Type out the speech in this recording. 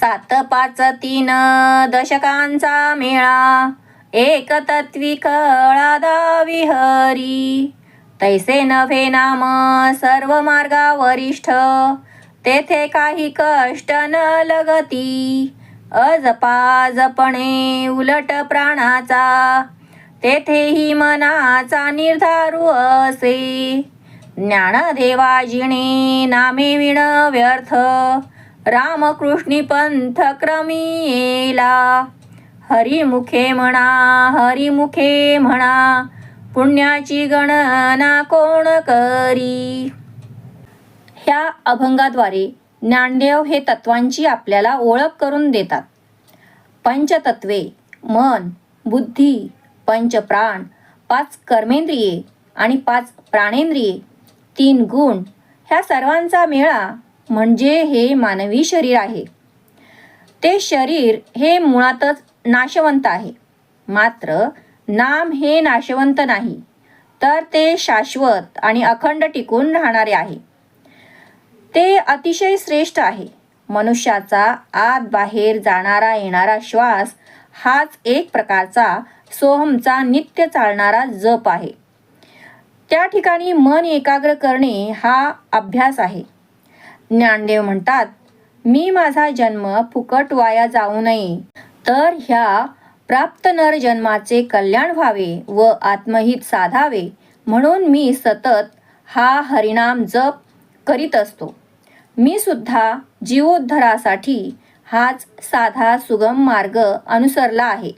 सात पाच तीन दशकांचा मेळा एक तत्वी कळादा विहरी. तैसे नव्हे नाम सर्व मार्गा वरिष्ठ तेथे काही कष्ट न लगती. अजपा जपणे उलट प्राणाचा तेथेही मनाचा निर्धारू असे. ज्ञानदेवाजिणे नामे विण व्यर्थ रामकृष्णी पंथ क्रमीला हरिमुखे म्हणा हरिमुखे म्हणा पुण्याची गणना कोण करी? ह्या अभंगाद्वारे ज्ञानदेव हे तत्वांची आपल्याला ओळख करून देतात. पंचतत्वे मन बुद्धी पंचप्राण पाच कर्मेंद्रिये आणि पाच प्राणेंद्रिये तीन गुण ह्या सर्वांचा मेळा म्हणजे हे मानवी शरीर आहे. ते शरीर हे मुळातच नाशवंत आहे. मात्र नाम हे नाशवंत नाही तर ते शाश्वत आणि अखंड टिकून राहणारे आहे. ते अतिशय श्रेष्ठ आहे. मनुष्याचा आत बाहेर जाणारा येणारा श्वास हाच एक प्रकारचा सोहमचा नित्य चालणारा जप आहे. त्या ठिकाणी मन एकाग्र करणे हा अभ्यास आहे. ज्ञानदेव म्हणतात मी माझा जन्म फुकट वाया जाऊ नये. तर ह्या प्राप्त नर जन्माचे कल्याण व्हावे व आत्महित साधावे. म्हणून मी सतत हा हरिणाम जप करीत असतो. मी सुद्धा जीवोद्धरासाठी हाच साधा सुगम मार्ग अनुसरला आहे.